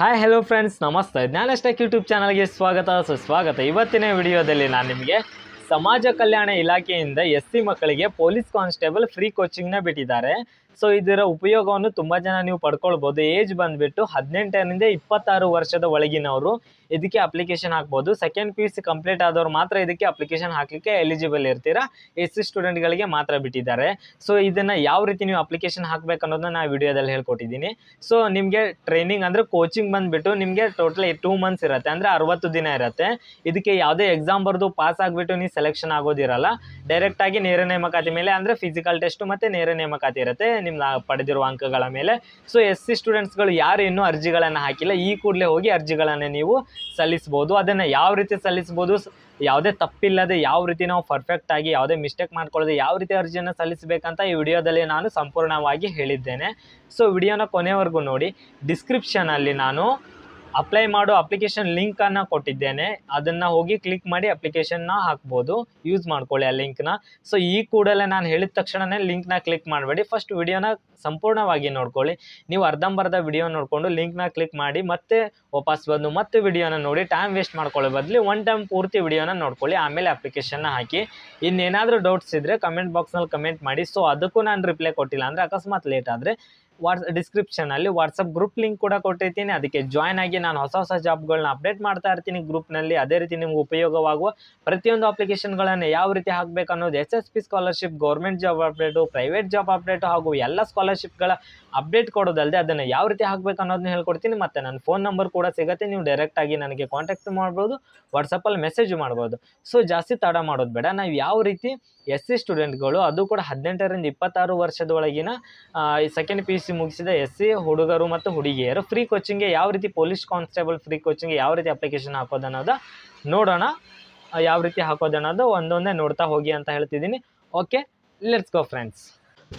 Hi hello friends ನಮಸ್ತೆ. ಜ್ಞಾನಸ್ಟೆಕ್ YouTube ಚಾನಲ್ಗೆ ಸ್ವಾಗತ. ಸುಸ್ವಾಗತ ಇವತ್ತಿನ ವಿಡಿಯೋದಲ್ಲಿ ನಾನು ನಿಮಗೆ ಸಮಾಜ ಕಲ್ಯಾಣ ಇಲಾಖೆಯಿಂದ ಎಸ್ ಸಿ ಮಕ್ಕಳಿಗೆ ಪೊಲೀಸ್ ಕಾನ್ಸ್ಟೇಬಲ್ ಫ್ರೀ ಕೋಚಿಂಗ್ನ ಬಿಟ್ಟಿದ್ದಾರೆ. ಸೊ ಇದರ ಉಪಯೋಗವನ್ನು ತುಂಬ ಜನ ನೀವು ಪಡ್ಕೊಳ್ಬೋದು. ಏಜ್ ಬಂದ್ಬಿಟ್ಟು ಹದಿನೆಂಟರಿಂದ ಇಪ್ಪತ್ತಾರು ವರ್ಷದ ಒಳಗಿನವರು ಇದಕ್ಕೆ ಅಪ್ಲಿಕೇಶನ್ ಹಾಕ್ಬೋದು. Second P U C complete ಆದವ್ರು ಮಾತ್ರ ಇದಕ್ಕೆ ಅಪ್ಲಿಕೇಶನ್ ಹಾಕಲಿಕ್ಕೆ ಎಲಿಜಿಬಲ್ ಇರ್ತೀರಾ? ಎಸ್ ಸಿ ಸ್ಟೂಡೆಂಟ್ಗಳಿಗೆ ಮಾತ್ರ ಬಿಟ್ಟಿದ್ದಾರೆ. ಸೊ ಇದನ್ನು ಯಾವ ರೀತಿ ನೀವು ಅಪ್ಲಿಕೇಶನ್ ಹಾಕ್ಬೇಕು ಅನ್ನೋದನ್ನ ನಾನು ವಿಡಿಯೋದಲ್ಲಿ ಹೇಳ್ಕೊಟ್ಟಿದ್ದೀನಿ. ಸೊ ನಿಮಗೆ ಟ್ರೈನಿಂಗ್ ಅಂದರೆ ಕೋಚಿಂಗ್ ಬಂದುಬಿಟ್ಟು ನಿಮಗೆ ಟೋಟಲ್ ಟೂ ಮಂತ್ಸ್ ಇರುತ್ತೆ. ಅಂದರೆ ಅರವತ್ತು ದಿನ ಇರುತ್ತೆ. ಇದಕ್ಕೆ ಯಾವುದೇ ಎಕ್ಸಾಮ್ ಬರೆದು ಪಾಸ್ ಆಗಿಬಿಟ್ಟು ನೀವು ಸೆಲೆಕ್ಷನ್ ಆಗೋದಿರಲ್ಲ. ಡೈರೆಕ್ಟಾಗಿ ನೇರ ನೇಮಕಾತಿ ಮೇಲೆ, ಅಂದರೆ ಫಿಸಿಕಲ್ ಟೆಸ್ಟು ಮತ್ತು ನೇರ ನೇಮಕಾತಿ ಇರುತ್ತೆ. ನಿಮ್ಮ ಪಡೆದಿರುವ ಅಂಕಗಳ ಮೇಲೆ. ಸೊ ಎಸ್ ಸಿ ಸ್ಟೂಡೆಂಟ್ಸ್ಗಳು ಯಾರು ಇನ್ನೂ ಅರ್ಜಿಗಳನ್ನು ಹಾಕಿಲ್ಲ. ಈ ಕೂಡಲೇ ಹೋಗಿ ಅರ್ಜಿಗಳನ್ನು ನೀವು ಸಲ್ಲಿಸ್ಬೋದು. ಅದನ್ನು ಯಾವ ರೀತಿ ಸಲ್ಲಿಸ್ಬೋದು ಯಾವುದೇ ತಪ್ಪಿಲ್ಲದೆ ಯಾವ ರೀತಿ ನಾವು ಪರ್ಫೆಕ್ಟ್ ಆಗಿ ಯಾವುದೇ ಮಿಸ್ಟೇಕ್ ಮಾಡ್ಕೊಳ್ಳದೆ ಯಾವ ರೀತಿ ಅರ್ಜಿಯನ್ನು ಸಲ್ಲಿಸಬೇಕಂತ ಈ ವಿಡಿಯೋದಲ್ಲಿ ನಾನು ಸಂಪೂರ್ಣವಾಗಿ ಹೇಳಿದ್ದೇನೆ. ಸೊ ವಿಡಿಯೋನ ಕೊನೆವರೆಗೂ ನೋಡಿ. ಡಿಸ್ಕ್ರಿಪ್ಷನಲ್ಲಿ ನಾನು ಅಪ್ಲೈ ಮಾಡೋ ಅಪ್ಲಿಕೇಶನ್ ಲಿಂಕನ್ನು ಕೊಟ್ಟಿದ್ದೇನೆ. ಅದನ್ನು ಹೋಗಿ ಕ್ಲಿಕ್ ಮಾಡಿ ಅಪ್ಲಿಕೇಶನ್ನ ಹಾಕ್ಬೋದು. ಯೂಸ್ ಮಾಡ್ಕೊಳ್ಳಿ ಆ ಲಿಂಕ್ನ ಸೊ ಈ ಕೂಡಲೇ ನಾನು ಹೇಳಿದ ತಕ್ಷಣವೇ ಲಿಂಕ್ನ ಕ್ಲಿಕ್ ಮಾಡಬೇಡಿ. ಫಸ್ಟ್ ವಿಡಿಯೋನ ಸಂಪೂರ್ಣವಾಗಿ ನೋಡ್ಕೊಳ್ಳಿ. ನೀವು ಅರ್ಧಂಬರ್ಧ ವಿಡಿಯೋ ನೋಡಿಕೊಂಡು ಲಿಂಕ್ನ ಕ್ಲಿಕ್ ಮಾಡಿ ಮತ್ತೆ ವಾಪಸ್ ಬಂದು ಮತ್ತೆ ವಿಡಿಯೋನ ನೋಡಿ ಟೈಮ್ ವೇಸ್ಟ್ ಮಾಡ್ಕೊಳ್ಳೋ ಬದಲು ಒನ್ ಟೈಮ್ ಪೂರ್ತಿ ವಿಡಿಯೋನ ನೋಡ್ಕೊಳ್ಳಿ. ಆಮೇಲೆ ಅಪ್ಲಿಕೇಶನ್ನ ಹಾಕಿ. ಇನ್ನೇನಾದರೂ ಡೌಟ್ಸ್ ಇದ್ದರೆ ಕಮೆಂಟ್ ಬಾಕ್ಸ್ನಲ್ಲಿ ಕಮೆಂಟ್ ಮಾಡಿ. ಸೊ ಅದಕ್ಕೂ ನಾನು ರಿಪ್ಲೈ ಕೊಟ್ಟಿಲ್ಲ ಅಂದರೆ ಅಕಸ್ಮಾತ್ ಲೇಟ್ ಆದರೆ ವಾಟ್ಸ್ ಡಿಸ್ಕ್ರಿಪ್ಷನಲ್ಲಿ ವಾಟ್ಸಪ್ ಗ್ರೂಪ್ ಲಿಂಕ್ ಕೂಡ ಕೊಟ್ಟಿರ್ತೀನಿ. ಅದಕ್ಕೆ ಜಾಯ್ನ್ ಆಗಿ ನಾನು ಹೊಸ ಹೊಸ ಜಾಬ್ಗಳನ್ನ ಅಪ್ಡೇಟ್ ಮಾಡ್ತಾ ಇರ್ತೀನಿ ಗ್ರೂಪ್ನಲ್ಲಿ ಅದೇ ರೀತಿ ನಿಮ್ಗೆ ಉಪಯೋಗವಾಗುವ ಪ್ರತಿಯೊಂದು ಅಪ್ಲಿಕೇಶನ್ಗಳನ್ನು ಯಾವ ರೀತಿ ಹಾಕಬೇಕು ಅನ್ನೋದು S S P scholarship government job update private job update ಹಾಗೂ ಎಲ್ಲ ಸ್ಕಾಲರ್ಶಿಪ್ಗಳ ಅಪ್ಡೇಟ್ ಕೊಡೋದಲ್ಲದೆ ಅದನ್ನು ಯಾವ ರೀತಿ ಹಾಕಬೇಕು ಅನ್ನೋದನ್ನ ಹೇಳ್ಕೊಡ್ತೀನಿ. ಮತ್ತು ನನ್ನ ಫೋನ್ ನಂಬರ್ ಕೂಡ ಸಿಗುತ್ತೆ. ನೀವು ಡೈರೆಕ್ಟಾಗಿ ನನಗೆ ಕಾಂಟ್ಯಾಕ್ಟ್ ಮಾಡ್ಬೋದು ವಾಟ್ಸಪ್ಪಲ್ಲಿ ಮೆಸೇಜ್ ಮಾಡ್ಬೋದು. ಸೊ ಜಾಸ್ತಿ ತಡ ಮಾಡೋದು ಬೇಡ. ನಾವು ಯಾವ ರೀತಿ ಎಸ್ ಸಿ ಸ್ಟೂಡೆಂಟ್ಗಳು ಅದು ಕೂಡ ಹದಿನೆಂಟರಿಂದ ಇಪ್ಪತ್ತಾರು ವರ್ಷದೊಳಗಿನ ಸೆಕೆಂಡ್ ಪಿ ಯು ಸಿ ಮುಗಿಸಿದ ಎಸ್ ಸಿ ಹುಡುಗರು ಮತ್ತು ಹುಡುಗಿಯರು ಫ್ರೀ ಕೋಚಿಂಗ್ಗೆ ಯಾವ ರೀತಿ ಪೊಲೀಸ್ ಕಾನ್ಸ್ಟೇಬಲ್ ಫ್ರೀ ಕೋಚಿಂಗ್ಗೆ ಯಾವ ರೀತಿ ಅಪ್ಲಿಕೇಶನ್ ಹಾಕೋದು ಅನ್ನೋದು ನೋಡೋಣ ಯಾವ ರೀತಿ ಹಾಕೋದು ಅನ್ನೋದು ಒಂದೊಂದೇ ನೋಡ್ತಾ ಹೋಗಿ ಅಂತ ಹೇಳ್ತಿದ್ದೀನಿ. Okay let's go friends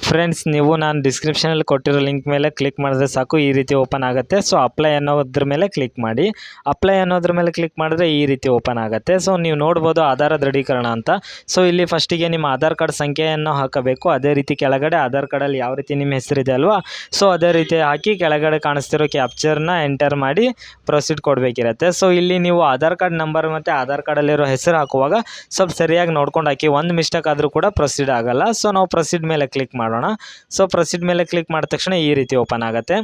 friends ನೀವು ನಾನು ಡಿಸ್ಕ್ರಿಪ್ಷನಲ್ಲಿ ಕೊಟ್ಟಿರೋ ಲಿಂಕ್ ಮೇಲೆ ಕ್ಲಿಕ್ ಮಾಡಿದ್ರೆ ಸಾಕು, ಈ ರೀತಿ ಓಪನ್ ಆಗುತ್ತೆ. ಸೊ ಅಪ್ಲೈ ಅನ್ನೋದ್ರ ಮೇಲೆ ಕ್ಲಿಕ್ ಮಾಡಿ. ಅಪ್ಲೈ ಅನ್ನೋದ್ರ ಮೇಲೆ ಕ್ಲಿಕ್ ಮಾಡಿದ್ರೆ ಈ ರೀತಿ ಓಪನ್ ಆಗುತ್ತೆ. ಸೊ ನೀವು ನೋಡ್ಬೋದು ಆಧಾರ ದೃಢೀಕರಣ ಅಂತ. ಸೊ ಇಲ್ಲಿ ಫಸ್ಟಿಗೆ ನಿಮ್ಮ ಆಧಾರ್ ಕಾರ್ಡ್ ಸಂಖ್ಯೆಯನ್ನು ಹಾಕಬೇಕು. ಅದೇ ರೀತಿ ಕೆಳಗಡೆ ಆಧಾರ್ ಕಾರ್ಡಲ್ಲಿ ಯಾವ ರೀತಿ ನಿಮ್ಮ ಹೆಸರಿದೆ ಅಲ್ವಾ? ಸೊ ಅದೇ ರೀತಿ ಹಾಕಿ ಕೆಳಗಡೆ ಕಾಣಿಸ್ತಿರೋ ಕ್ಯಾಪ್ಚರ್ನ ಎಂಟರ್ ಮಾಡಿ ಪ್ರೊಸೀಡ್ ಕೊಡಬೇಕಿರುತ್ತೆ. ಸೊ ಇಲ್ಲಿ ನೀವು ಆಧಾರ್ ಕಾರ್ಡ್ ನಂಬರ್ ಮತ್ತು ಆಧಾರ್ ಕಾರ್ಡಲ್ಲಿರೋ ಹೆಸರು ಹಾಕುವಾಗ ಸ್ವಲ್ಪ ಸರಿಯಾಗಿ ನೋಡ್ಕೊಂಡು ಹಾಕಿ, ಒಂದು ಮಿಸ್ಟೇಕ್ ಆದರೂ ಕೂಡ ಪ್ರೊಸೀಡ್ ಆಗಲ್ಲ. ಸೊ ನಾವು ಪ್ರೊಸೀಡ್ ಮೇಲೆ ಕ್ಲಿಕ್ ಮಾಡೋಣ. ಸೊ ಪ್ರೊಸೀಡ್ ಮೇಲೆ ಕ್ಲಿಕ್ ಮಾಡಿದ ತಕ್ಷಣ ಈ ರೀತಿ ಓಪನ್ ಆಗುತ್ತೆ.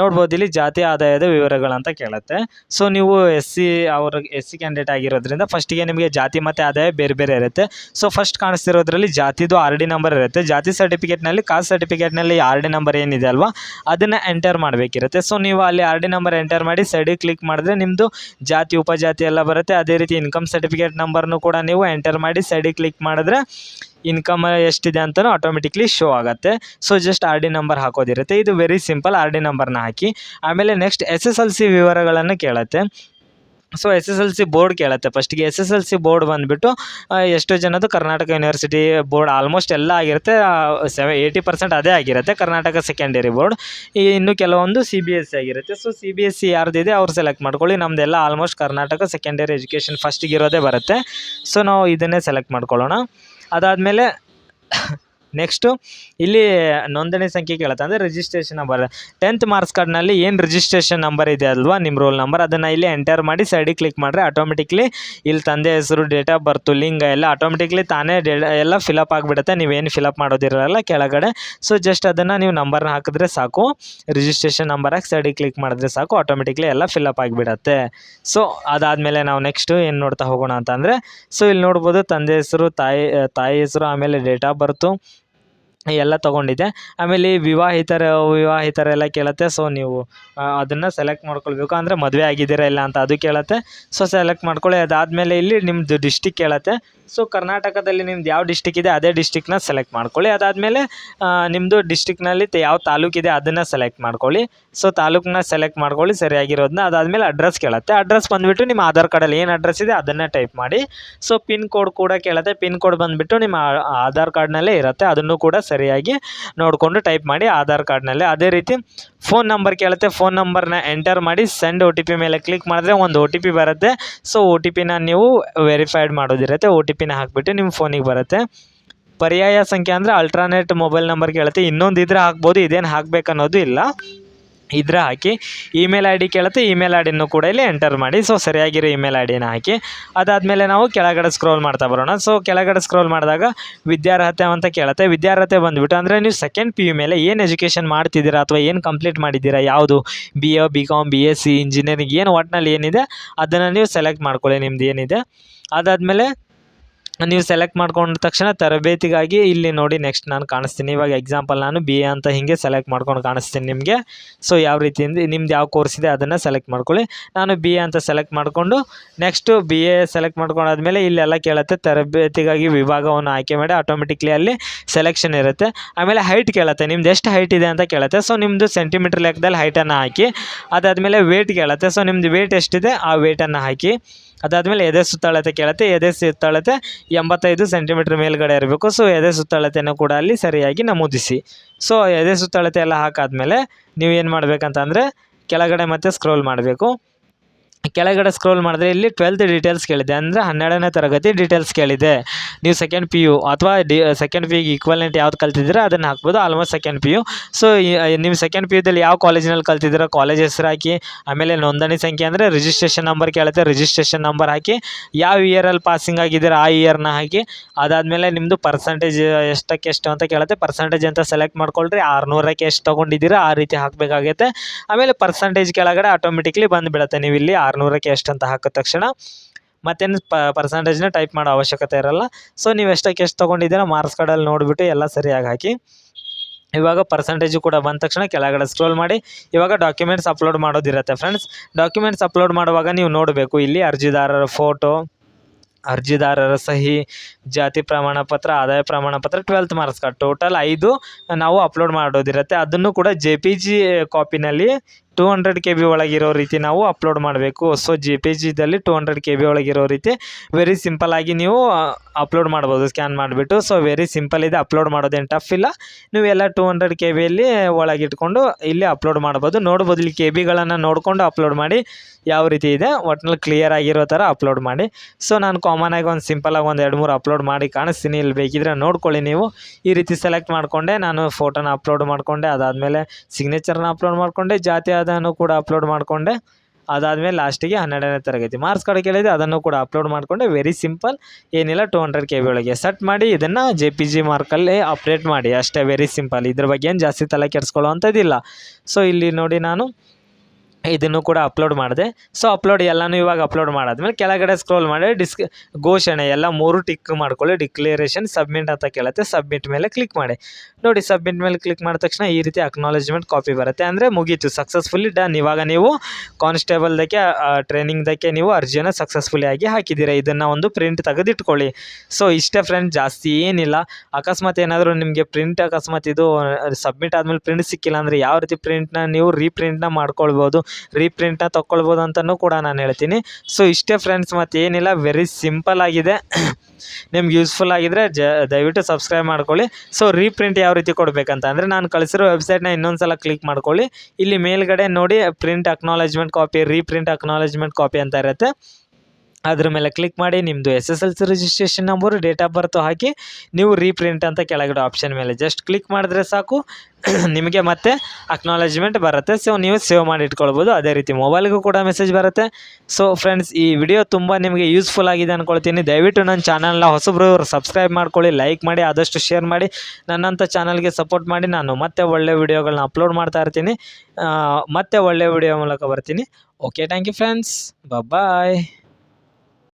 ನೋಡ್ಬೋದು ಇಲ್ಲಿ ಜಾತಿ ಆದಾಯದ ವಿವರಗಳಂತ ಕೇಳುತ್ತೆ. ಸೊ ನೀವು ಎಸ್ ಸಿ ಅವ್ರ ಎಸ್ ಸಿ ಕ್ಯಾಂಡಿಡೇಟ್ ಆಗಿರೋದ್ರಿಂದ ಫಸ್ಟಿಗೆ ನಿಮಗೆ ಜಾತಿ ಮತ್ತು ಆದಾಯ ಬೇರೆ ಬೇರೆ ಇರುತ್ತೆ. ಸೊ ಫಸ್ಟ್ ಕಾಣಿಸ್ತಿರೋದ್ರಲ್ಲಿ ಜಾತಿದು ಆರ್ ಡಿ ನಂಬರ್ ಇರುತ್ತೆ. ಜಾತಿ ಸರ್ಟಿಫಿಕೇಟ್ನಲ್ಲಿ ಕಾಸ್ಟ್ ಸರ್ಟಿಫಿಕೇಟ್ನಲ್ಲಿ ಆರ್ ಡಿ ನಂಬರ್ ಏನಿದೆ ಅಲ್ವಾ, ಅದನ್ನು ಎಂಟರ್ ಮಾಡಬೇಕಿರುತ್ತೆ. ಸೊ ನೀವು ಅಲ್ಲಿ ಆರ್ ಡಿ ನಂಬರ್ ಎಂಟರ್ ಮಾಡಿ ಸೈಡಿಗೆ ಕ್ಲಿಕ್ ಮಾಡಿದ್ರೆ ನಿಮ್ಮದು ಜಾತಿ, ಉಪಜಾತಿ ಎಲ್ಲ ಬರುತ್ತೆ. ಅದೇ ರೀತಿ ಇನ್ಕಮ್ ಸರ್ಟಿಫಿಕೇಟ್ ನಂಬರ್ನು ಕೂಡ ನೀವು ಎಂಟರ್ ಮಾಡಿ ಸೈಡಿಗೆ ಕ್ಲಿಕ್ ಮಾಡಿದ್ರೆ ಇನ್ಕಮ್ ಎಷ್ಟಿದೆ ಅಂತಲೂ ಆಟೋಮೆಟಿಕ್ಲಿ ಶೋ ಆಗುತ್ತೆ. So just R D number ಹಾಕೋದಿರುತ್ತೆ. ಇದು ವೆರಿ ಸಿಂಪಲ್ ಆರ್ ಡಿ ನಂಬರ್ನ ಹಾಕಿ. ಆಮೇಲೆ next S S L C ವಿವರಗಳನ್ನು ಕೇಳುತ್ತೆ. So S S L C board ಕೇಳುತ್ತೆ. ಫಸ್ಟಿಗೆ S S L C board ಬಂದುಬಿಟ್ಟು ಎಷ್ಟೋ ಜನದ್ದು ಕರ್ನಾಟಕ ಯೂನಿವರ್ಸಿಟಿ ಬೋರ್ಡ್ ಆಲ್ಮೋಸ್ಟ್ ಎಲ್ಲ ಆಗಿರುತ್ತೆ. ಸೆವೆ ಏಯ್ಟಿ ಪರ್ಸೆಂಟ್ ಅದೇ ಆಗಿರುತ್ತೆ. ಕರ್ನಾಟಕ ಸೆಕೆಂಡರಿ ಬೋರ್ಡ್ ಇನ್ನು ಕೆಲವೊಂದು ಸಿ ಬಿ ಎಸ್ ಸಿ ಆಗಿರುತ್ತೆ. So C B S C ಯಾರ್ದಿದೆ ಅವ್ರು ಸೆಲೆಕ್ಟ್ ಮಾಡ್ಕೊಳ್ಳಿ. ನಮ್ಮದೆಲ್ಲ ಆಲ್ಮೋಸ್ಟ್ ಕರ್ನಾಟಕ ಸೆಕೆಂಡರಿ ಎಜುಕೇಷನ್ ಫಸ್ಟಿಗೆ ಇರೋದೇ ಬರುತ್ತೆ. ಸೊ ನಾವು ಇದನ್ನೇ ಸೆಲೆಕ್ಟ್ ಮಾಡ್ಕೊಳ್ಳೋಣ. ಅದಾದಮೇಲೆ ನೆಕ್ಸ್ಟು ಇಲ್ಲಿ ನೋಂದಣಿ ಸಂಖ್ಯೆ ಕೇಳುತ್ತೆ ಅಂದರೆ ರಿಜಿಸ್ಟ್ರೇಷನ್ ನಂಬರ್ ಟೆಂತ್ ಮಾರ್ಕ್ಸ್ ಕಾರ್ಡ್ನಲ್ಲಿ ಏನು ರಿಜಿಸ್ಟ್ರೇಷನ್ ನಂಬರ್ ಇದೆ ಅಲ್ವಾ? ನಿಮ್ಮ ರೋಲ್ ನಂಬರ್ ಅದನ್ನು ಇಲ್ಲಿ ಎಂಟರ್ ಮಾಡಿ ಸೈಡಿಗೆ ಕ್ಲಿಕ್ ಮಾಡಿದ್ರೆ ಆಟೋಮೆಟಿಕ್ಲಿ ಇಲ್ಲಿ ತಂದೆ ಹೆಸರು ಡೇಟ್ ಆಫ್ ಬರ್ತು ಲಿಂಗ ಎಲ್ಲ ಆಟೋಮೆಟಿಕ್ಲಿ ತಾನೇ ಡೇ ಎಲ್ಲ ಫಿಲಪ್ ಆಗಿಬಿಡುತ್ತೆ. ನೀವೇನು ಫಿಲಪ್ ಮಾಡೋದಿರಲ್ಲ ಕೆಳಗಡೆ. ಸೊ ಜಸ್ಟ್ ಅದನ್ನು ನೀವು ನಂಬರ್ನ ಹಾಕಿದ್ರೆ ಸಾಕು. ರಿಜಿಸ್ಟ್ರೇಷನ್ ನಂಬರ್ ಹಾಕಿ ಸೈಡಿ ಕ್ಲಿಕ್ ಮಾಡಿದ್ರೆ ಸಾಕು. ಆಟೋಮೆಟಿಕ್ಲಿ ಎಲ್ಲ ಫಿಲಪ್ ಆಗಿಬಿಡತ್ತೆ. ಸೊ ಅದಾದಮೇಲೆ ನಾವು ನೆಕ್ಸ್ಟು ಏನು ನೋಡ್ತಾ ಹೋಗೋಣ ಅಂತಂದರೆ ಸೊ ಇಲ್ಲಿ ನೋಡ್ಬೋದು ತಂದೆ ಹೆಸರು, ತಾಯಿ ತಾಯಿ ಹೆಸರು, ಆಮೇಲೆ ಡೇಟ್ ಆಫ್ ಬರ್ತು ಎಲ್ಲ ತಗೊಂಡಿದ್ದೆ. ಆಮೇಲೆ ವಿವಾಹಿತರ ವಿವಾಹಿತರೆಲ್ಲ ಕೇಳುತ್ತೆ. ಸೊ ನೀವು ಅದನ್ನು ಸೆಲೆಕ್ಟ್ ಮಾಡ್ಕೊಳ್ಬೇಕು. ಅಂದರೆ ಮದುವೆ ಆಗಿದ್ದೀರಾ ಇಲ್ಲ ಅಂತ ಅದು ಕೇಳುತ್ತೆ. ಸೊ ಸೆಲೆಕ್ಟ್ ಮಾಡ್ಕೊಳ್ಳಿ. ಅದಾದಮೇಲೆ ಇಲ್ಲಿ ನಿಮ್ಮದು ಡಿಸ್ಟಿಕ್ ಕೇಳುತ್ತೆ. ಸೊ ಕರ್ನಾಟಕದಲ್ಲಿ ನಿಮ್ದು ಯಾವ ಡಿಸ್ಟಿಕ್ ಇದೆ, ಅದೇ ಡಿಸ್ಟಿಕ್ನ ಸೆಲೆಕ್ಟ್ ಮಾಡ್ಕೊಳ್ಳಿ. ಅದಾದಮೇಲೆ ನಿಮ್ಮದು ಡಿಸ್ಟಿಕ್ನಲ್ಲಿ ಯಾವ ತಾಲೂಕಿದೆ ಅದನ್ನು ಸೆಲೆಕ್ಟ್ ಮಾಡ್ಕೊಳ್ಳಿ. ಸೊ ತಾಲೂಕನ್ನ ಸೆಲೆಕ್ಟ್ ಮಾಡ್ಕೊಳ್ಳಿ ಸರಿಯಾಗಿರೋದನ್ನ ಅದಾದಮೇಲೆ ಅಡ್ರೆಸ್ ಕೇಳುತ್ತೆ. ಅಡ್ರೆಸ್ ಬಂದುಬಿಟ್ಟು ನಿಮ್ಮ ಆಧಾರ್ ಕಾರ್ಡಲ್ಲಿ ಏನು ಅಡ್ರೆಸ್ ಇದೆ, ಅದನ್ನು ಟೈಪ್ ಮಾಡಿ. ಸೊ ಪಿನ್ ಕೋಡ್ ಕೂಡ ಕೇಳುತ್ತೆ. ಪಿನ್ ಕೋಡ್ ಬಂದುಬಿಟ್ಟು ನಿಮ್ಮ ಆಧಾರ್ ಕಾರ್ಡ್ನಲ್ಲೇ ಇರುತ್ತೆ. ಅದನ್ನು ಕೂಡ ಸರಿಯಾಗಿ ನೋಡಿಕೊಂಡು ಟೈಪ್ ಮಾಡಿ ಆಧಾರ್ ಕಾರ್ಡ್ನಲ್ಲೇ. ಅದೇ ರೀತಿ ಫೋನ್ ನಂಬರ್ ಕೇಳುತ್ತೆ. ಫೋನ್ ನಂಬರ್ನ ಎಂಟರ್ ಮಾಡಿ ಸೆಂಡ್ ಒ ಮೇಲೆ ಕ್ಲಿಕ್ ಮಾಡಿದ್ರೆ ಒಂದು ಒ ಬರುತ್ತೆ. ಸೊ ಒ ಟಿ ನೀವು ವೆರಿಫೈಡ್ ಮಾಡೋದಿರುತ್ತೆ. ಒ ಪಿನ ಹಾಕಿಬಿಟ್ಟು ನಿಮ್ಮ ಫೋನಿಗೆ ಬರುತ್ತೆ. ಪರ್ಯಾಯ ಸಂಖ್ಯೆ ಅಂದರೆ ಅಲ್ಟ್ರಾನೇಟ್ ಮೊಬೈಲ್ ನಂಬರ್ ಕೇಳುತ್ತೆ. ಇನ್ನೊಂದು ಇದ್ರೆ ಹಾಕ್ಬೋದು, ಇದೇನು ಹಾಕಬೇಕನ್ನೋದು ಇಲ್ಲ. ಇದ್ರೆ ಹಾಕಿ ಇಮೇಲ್ ಐ ಡಿ ಕೇಳುತ್ತೆ ಇಮೇಲ್ ಐ ಡಿನೂ ಕೂಡ ಇಲ್ಲಿ ಎಂಟರ್ ಮಾಡಿ. ಸೊ ಸರಿಯಾಗಿರೋ ಇಮೇಲ್ ಐ ಡಿನ ಹಾಕಿ, ಅದಾದಮೇಲೆ ನಾವು ಕೆಳಗಡೆ ಸ್ಕ್ರೋಲ್ ಮಾಡ್ತಾ ಬರೋಣ. ಸೊ ಕೆಳಗಡೆ ಸ್ಕ್ರೋಲ್ ಮಾಡಿದಾಗ ವಿದ್ಯಾರ್ಹತೆ ಅಂತ ಕೇಳುತ್ತೆ. ವಿದ್ಯಾರ್ಹತೆ ಬಂದುಬಿಟ್ಟು ಅಂದರೆ ನೀವು ಸೆಕೆಂಡ್ ಪಿ ಯು ಮೇಲೆ ಏನು ಎಜುಕೇಷನ್ ಮಾಡ್ತಿದ್ದೀರಾ ಅಥವಾ ಏನು ಕಂಪ್ಲೀಟ್ ಮಾಡಿದ್ದೀರಾ? ಯಾವುದು? B A B com B S C engineering ಏನು ಒಟ್ಟಿನಲ್ಲಿ ಏನಿದೆ? ಅದನ್ನು ನೀವು ಸೆಲೆಕ್ಟ್ ಮಾಡ್ಕೊಳ್ಳಿ, ನಿಮ್ದು ಏನಿದೆ? ಅದಾದಮೇಲೆ ನೀವು ಸೆಲೆಕ್ಟ್ ಮಾಡ್ಕೊಂಡ ತಕ್ಷಣ ತರಬೇತಿಗಾಗಿ ಇಲ್ಲಿ ನೋಡಿ ನೆಕ್ಸ್ಟ್ ನಾನು ಕಾಣಿಸ್ತೀನಿ. ಇವಾಗ ಎಕ್ಸಾಂಪಲ್ ನಾನು ಬಿ ಎ ಅಂತ ಹೀಗೆ ಸೆಲೆಕ್ಟ್ ಮಾಡ್ಕೊಂಡು ಕಾಣಿಸ್ತೀನಿ ನಿಮಗೆ. ಸೊ ಯಾವ ರೀತಿಯಿಂದ, ನಿಮ್ದು ಯಾವ ಕೋರ್ಸ್ ಇದೆ ಅದನ್ನು ಸೆಲೆಕ್ಟ್ ಮಾಡ್ಕೊಳ್ಳಿ. ನಾನು ಬಿ ಎ ಅಂತ ಸೆಲೆಕ್ಟ್ ಮಾಡಿಕೊಂಡು ನೆಕ್ಸ್ಟು ಬಿ ಎ ಸೆಲೆಕ್ಟ್ ಮಾಡ್ಕೊಂಡಾದ್ಮೇಲೆ ಇಲ್ಲೆಲ್ಲ ಕೇಳುತ್ತೆ. ತರಬೇತಿಗಾಗಿ ವಿಭಾಗವನ್ನು ಆಯ್ಕೆ ಮಾಡಿ ಆಟೋಮೆಟಿಕ್ಲಿ ಅಲ್ಲಿ ಸೆಲೆಕ್ಷನ್ ಇರುತ್ತೆ. ಆಮೇಲೆ ಹೈಟ್ ಕೇಳುತ್ತೆ. ನಿಮ್ದು ಎಷ್ಟು ಹೈಟ್ ಇದೆ ಅಂತ ಕೇಳುತ್ತೆ. ಸೊ ನಿಮ್ಮದು ಸೆಂಟಿಮೀಟರ್ ಲೆಕ್ಕದಲ್ಲಿ ಹೈಟನ್ನು ಹಾಕಿ, ಅದಾದಮೇಲೆ ವೇಟ್ ಕೇಳುತ್ತೆ. ಸೊ ನಿಮ್ಮದು ವೇಟ್ ಎಷ್ಟಿದೆ? ಆ ವೇಟನ್ನು ಹಾಕಿ. ಅದಾದಮೇಲೆ ಎದೆ ಸುತ್ತಳತೆ ಕೇಳುತ್ತೆ. ಎದೆ ಸುತ್ತಳತೆ ಎಂಬತ್ತೈದು ಸೆಂಟಿಮೀಟ್ರ್ ಮೇಲ್ಗಡೆ ಇರಬೇಕು. ಸೊ ಎದೆ ಸುತ್ತಳತೆಯನ್ನು ಕೂಡ ಅಲ್ಲಿ ಸರಿಯಾಗಿ ನಮೂದಿಸಿ. ಸೊ ಎದೆ ಸುತ್ತಳತೆ ಎಲ್ಲ ಹಾಕಾದ್ಮೇಲೆ ನೀವು ಏನು ಮಾಡಬೇಕಂತಂದರೆ ಕೆಳಗಡೆ ಮತ್ತೆ ಸ್ಕ್ರೋಲ್ ಮಾಡಬೇಕು. ಕೆಳಗಡೆ ಸ್ಕ್ರೋಲ್ ಮಾಡಿದ್ರೆ ಇಲ್ಲಿ ಟ್ವೆಲ್ತ್ ಡೀಟೇಲ್ಸ್ ಕೇಳಿದೆ. ಅಂದರೆ ಹನ್ನೆರಡನೇ ತರಗತಿ ಡೀಟೇಲ್ಸ್ ಕೇಳಿದೆ. ನೀವು ಸೆಕೆಂಡ್ ಪಿ ಯು ಅಥವಾ ಡಿ ಸೆಕೆಂಡ್ ಪಿ ಯುಗೆ ಈಕ್ವಲೆಂಟ್ ಯಾವ್ದು ಕಲ್ತಿದ್ದೀರಾ, ಅದನ್ನು ಹಾಕ್ಬೋದು. Almost second P U so ನೀವು ಸೆಕೆಂಡ್ ಪಿ ಯುದಲ್ಲಿ ಯಾವ ಕಾಲೇಜಿನಲ್ಲಿ ಕಲ್ತಿದ್ದೀರಾ ಕಾಲೇಜ್ ಹೆಸರು ಹಾಕಿ, ಆಮೇಲೆ ನೋಂದಣಿ ಸಂಖ್ಯೆ ಅಂದರೆ ರಿಜಿಸ್ಟ್ರೇಷನ್ ನಂಬರ್ ಕೇಳುತ್ತೆ. ರಿಜಿಸ್ಟ್ರೇಷನ್ ನಂಬರ್ ಹಾಕಿ, ಯಾವ ಇಯರಲ್ಲಿ ಪಾಸಿಂಗ್ ಆಗಿದ್ದೀರಾ, ಆ ಇಯರ್ನ ಹಾಕಿ, ಅದಾದಮೇಲೆ ನಿಮ್ಮದು ಪರ್ಸಂಟೇಜ್ ಎಷ್ಟಕ್ಕೆ ಎಷ್ಟು ಅಂತ ಕೇಳುತ್ತೆ. ಪರ್ಸಂಟೇಜ್ ಅಂತ ಸೆಲೆಕ್ಟ್ ಮಾಡ್ಕೊಳ್ರಿ. ಆರುನೂರಕ್ಕೆ ಎಷ್ಟು ತೊಗೊಂಡಿದ್ದೀರಾ, ಆ ರೀತಿ ಹಾಕಬೇಕಾಗುತ್ತೆ. ಆಮೇಲೆ ಪರ್ಸಂಟೇಜ್ ಕೆಳಗಡೆ ಆಟೋಮೆಟಿಕ್ಲಿ ಬಂದುಬಿಡುತ್ತೆ. ನೀವು ಇಲ್ಲಿ ಆರುನೂರಕ್ಕೆ ಎಷ್ಟು ಅಂತ ಹಾಕಿದ ತಕ್ಷಣ ಮತ್ತೇನು ಪರ್ಸಂಟೇಜ್ನ ಟೈಪ್ ಮಾಡೋ ಅವಶ್ಯಕತೆ ಇರಲ್ಲ. ಸೊ ನೀವು ಎಷ್ಟಕ್ಕೆ ಎಷ್ಟು ತೊಗೊಂಡಿದ್ದೀರಾ ಮಾರ್ಕ್ಸ್ ಕಾರ್ಡಲ್ಲಿ ನೋಡಿಬಿಟ್ಟು ಎಲ್ಲ ಸರಿಯಾಗಿ ಹಾಕಿ. ಇವಾಗ ಪರ್ಸಂಟೇಜು ಕೂಡ ಬಂದ ತಕ್ಷಣ ಕೆಳಗಡೆ ಸ್ಕ್ರೋಲ್ ಮಾಡಿ. ಇವಾಗ ಡಾಕ್ಯುಮೆಂಟ್ಸ್ ಅಪ್ಲೋಡ್ ಮಾಡೋದಿರುತ್ತೆ ಫ್ರೆಂಡ್ಸ್ ಡಾಕ್ಯುಮೆಂಟ್ಸ್ ಅಪ್ಲೋಡ್ ಮಾಡುವಾಗ ನೀವು ನೋಡಬೇಕು. ಇಲ್ಲಿ ಅರ್ಜಿದಾರರ ಫೋಟೋ ಅರ್ಜಿದಾರರ ಸಹಿ, ಜಾತಿ ಪ್ರಮಾಣ ಪತ್ರ, ಆದಾಯ ಪ್ರಮಾಣ ಪತ್ರ ಟ್ವೆಲ್ತ್ ಮಾರ್ಕ್ಸ್ ಕಾರ್ಡ್ ಟೋಟಲ್ ಐದು ನಾವು ಅಪ್ಲೋಡ್ ಮಾಡೋದಿರುತ್ತೆ. ಅದನ್ನು ಕೂಡ ಜೆ ಪಿ ಜಿ ಕಾಪಿನಲ್ಲಿ ಟೂ ಹಂಡ್ರೆಡ್ ಕೆ ಬಿ ಒಳಗಿರೋ ರೀತಿ ನಾವು ಅಪ್ಲೋಡ್ ಮಾಡಬೇಕು. ಸೊ ಜಿ ಪಿ ಜಿದಲ್ಲಿ ಟೂ ಹಂಡ್ರೆಡ್ ಕೆ ಬಿ ಒಳಗಿರೋ ರೀತಿ ವೆರಿ ಸಿಂಪಲ್ ಆಗಿ ನೀವು ಅಪ್ಲೋಡ್ ಮಾಡ್ಬೋದು ಸ್ಕ್ಯಾನ್ ಮಾಡಿಬಿಟ್ಟು. ಸೊ ವೆರಿ ಸಿಂಪಲ್ ಇದೆ ಅಪ್ಲೋಡ್ ಮಾಡೋದೇನು ಟಫ್ ಇಲ್ಲ. ನೀವೆಲ್ಲ ಟೂ ಹಂಡ್ರೆಡ್ ಕೆ ಬಿಯಲ್ಲಿ ಒಳಗಿಟ್ಕೊಂಡು ಇಲ್ಲಿ ಅಪ್ಲೋಡ್ ಮಾಡ್ಬೋದು. ನೋಡ್ಬೋದು ಇಲ್ಲಿ ಕೆ ಬಿಗಳನ್ನು ನೋಡಿಕೊಂಡು ಅಪ್ಲೋಡ್ ಮಾಡಿ. ಯಾವ ರೀತಿ ಇದೆ, ಒಟ್ನಲ್ಲಿ ಕ್ಲಿಯರ್ ಆಗಿರೋ ಥರ ಅಪ್ಲೋಡ್ ಮಾಡಿ. ಸೊ ನಾನು ಕಾಮನ್ ಆಗಿ ಒಂದು ಸಿಂಪಲಾಗಿ ಒಂದು ಎರಡು ಮೂರು ಅಪ್ಲೋಡ್ ಮಾಡಿ ಕಾಣಿಸ್ತೀನಿ. ಇಲ್ಲಿ ಬೇಕಿದ್ರೆ ನೋಡ್ಕೊಳ್ಳಿ ನೀವು. ಈ ರೀತಿ ಸೆಲೆಕ್ಟ್ ಮಾಡಿಕೊಂಡೆ, ನಾನು ಫೋಟೋನ ಅಪ್ಲೋಡ್ ಮಾಡಿಕೊಂಡೆ, ಅದಾದಮೇಲೆ ಸಿಗ್ನೇಚರ್ನ ಅಪ್ಲೋಡ್ ಮಾಡಿಕೊಂಡೆ, ಜಾತಿ ಆದಾಯನೂ ಕೂಡ ಅಪ್ಲೋಡ್ ಮಾಡಿಕೊಂಡೆ. ಅದಾದಮೇಲೆ ಲಾಸ್ಟಿಗೆ ಹನ್ನೆರಡನೇ ತರಗತಿ. ಮಾರ್ಕ್ಸ್ ಕಾರ್ಡ್ ಕೇಳಿದೆ ಅದನ್ನು ಕೂಡ ಅಪ್ಲೋಡ್ ಮಾಡಿಕೊಂಡೆ. ವೆರಿ ಸಿಂಪಲ್ ಏನಿಲ್ಲ ಟೂ ಹಂಡ್ರೆಡ್ ಕೆ ಬಿ ಒಳಗೆ. ಸೆಟ್ ಮಾಡಿ, ಇದನ್ನು ಜೆ ಪಿ ಜಿ ಮಾರ್ಕಲ್ಲಿ ಅಪ್ಡೇಟ್ ಮಾಡಿ. ಅಷ್ಟೇ ವೆರಿ ಸಿಂಪಲ್ ಇದ್ರ ಬಗ್ಗೆ ಏನು ಜಾಸ್ತಿ ತಲೆ ಕೆಡಿಸ್ಕೊಳ್ಳೋ ಅಂಥದ್ದಿಲ್ಲ ಸೊ ಇಲ್ಲಿ ನೋಡಿ ನಾನು ಇದನ್ನು ಕೂಡ ಅಪ್ಲೋಡ್ ಮಾಡಿದೆ. ಸೊ ಅಪ್ಲೋಡ್ ಎಲ್ಲನೂ ಇವಾಗ ಅಪ್ಲೋಡ್ ಮಾಡಾದ್ಮೇಲೆ ಕೆಳಗಡೆ ಸ್ಕ್ರೋಲ್ ಮಾಡಿ ಡಿಸ್ಕ್ ಘೋಷಣೆ ಎಲ್ಲ ಮೂರು ಟಿಕ್ ಮಾಡ್ಕೊಳ್ಳಿ. ಡಿಕ್ಲೇರೇಷನ್ ಸಬ್ಮಿಟ್ ಅಂತ ಕೇಳುತ್ತೆ. ಸಬ್ಮಿಟ್ ಮೇಲೆ ಕ್ಲಿಕ್ ಮಾಡಿ. ನೋಡಿ ಸಬ್ಮಿಟ್ ಮೇಲೆ ಕ್ಲಿಕ್ ಮಾಡಿದ ತಕ್ಷಣ ಈ ರೀತಿ ಅಕ್ನಾಲೇಜ್ಮೆಂಟ್ ಕಾಪಿ ಬರುತ್ತೆ. ಅಂದರೆ ಮುಗೀತು. ಸಕ್ಸಸ್ಫುಲಿ ಡನ್ ಇವಾಗ ನೀವು ಕಾನ್ಸ್ಟೇಬಲ್ದಕ್ಕೆ ಟ್ರೈನಿಂಗ್ದಕ್ಕೆ ನೀವು ಅರ್ಜಿಯನ್ನು ಸಕ್ಸಸ್ಫುಲಿ ಆಗಿ ಹಾಕಿದ್ದೀರಾ. ಇದನ್ನು ಒಂದು ಪ್ರಿಂಟ್ ತೆಗೆದಿಟ್ಕೊಳ್ಳಿ. ಸೊ ಇಷ್ಟೇ ಫ್ರೆಂಡ್ ಜಾಸ್ತಿ ಏನಿಲ್ಲ. ಅಕಸ್ಮಾತ್ ಏನಾದರೂ ನಿಮಗೆ ಪ್ರಿಂಟ್ ಅಕಸ್ಮಾತ್ ಇದು ಸಬ್ಮಿಟ್ ಆದಮೇಲೆ ಪ್ರಿಂಟ್ ಸಿಕ್ಕಿಲ್ಲ ಅಂದರೆ ಯಾವ ರೀತಿ ಪ್ರಿಂಟ್ನ ನೀವು ರೀಪ್ರಿಂಟ್ನ ಮಾಡ್ಕೊಳ್ಬೋದು? ರೀಪ್ರಿಂಟ್ನ ತೊಗೊಳ್ಬೋದು ಅಂತಲೂ ಕೂಡ ನಾನು ಹೇಳ್ತೀನಿ. ಸೊ ಇಷ್ಟೇ ಫ್ರೆಂಡ್ಸ್ ಮತ್ತು ಏನಿಲ್ಲ ವೆರಿ ಸಿಂಪಲ್ ಆಗಿದೆ. ನಿಮ್ಗೆ ಯೂಸ್ಫುಲ್ ಆಗಿದ್ರೆ ಜ, ದಯವಿಟ್ಟು ಸಬ್ಸ್ಕ್ರೈಬ್ ಮಾಡ್ಕೊಳ್ಳಿ. ಸೊ ರೀಪ್ರಿಂಟ್ ಯಾವ ರೀತಿ ಕೊಡಬೇಕಂತ ಅಂದರೆ, ನಾನು ಕಳಿಸಿರೋ ವೆಬ್ಸೈಟ್ನ ಇನ್ನೊಂದು ಸಲ ಕ್ಲಿಕ್ ಮಾಡ್ಕೊಳ್ಳಿ. ಇಲ್ಲಿ ಮೇಲ್ಗಡೆ ನೋಡಿ print acknowledgement copy reprint acknowledgement copy ಅಂತ ಇರುತ್ತೆ. ಅದ್ರ ಮೇಲೆ ಕ್ಲಿಕ್ ಮಾಡಿ ನಿಮ್ಮದು S S L C registration number date of birth ಹಾಕಿ ನೀವು ರೀಪ್ರಿಂಟ್ ಅಂತ ಕೆಳಗಡೆ ಆಪ್ಷನ್ ಮೇಲೆ ಜಸ್ಟ್ ಕ್ಲಿಕ್ ಮಾಡಿದ್ರೆ ಸಾಕು. ನಿಮಗೆ ಮತ್ತೆ ಅಕ್ನಾಲೆಜ್ಮೆಂಟ್ ಬರುತ್ತೆ. ಸೊ ನೀವು ಸೇವ್ ಮಾಡಿ ಇಟ್ಕೊಳ್ಬೋದು. ಅದೇ ರೀತಿ ಮೊಬೈಲ್ಗೂ ಕೂಡ ಮೆಸೇಜ್ ಬರುತ್ತೆ. ಸೊ ಫ್ರೆಂಡ್ಸ್ ಈ ವಿಡಿಯೋ ತುಂಬ ನಿಮಗೆ ಯೂಸ್ಫುಲ್ ಆಗಿದೆ ಅಂದ್ಕೊಳ್ತೀನಿ ದಯವಿಟ್ಟು ನನ್ನ ಚಾನಲ್ನ ಹೊಸಬ್ರು ಸಬ್ಸ್ಕ್ರೈಬ್ ಮಾಡ್ಕೊಳ್ಳಿ ಲೈಕ್ ಮಾಡಿ, ಆದಷ್ಟು ಶೇರ್ ಮಾಡಿ. ನನ್ನಂಥ ಚಾನಲ್ಗೆ ಸಪೋರ್ಟ್ ಮಾಡಿ. ನಾನು ಮತ್ತೆ ಒಳ್ಳೆ ವಿಡಿಯೋಗಳನ್ನ ಅಪ್ಲೋಡ್ ಮಾಡ್ತಾ ಇರ್ತೀನಿ. ಮತ್ತೆ ಒಳ್ಳೆ ವಿಡಿಯೋ ಮೂಲಕ ಬರ್ತೀನಿ. Okay thank you friends bye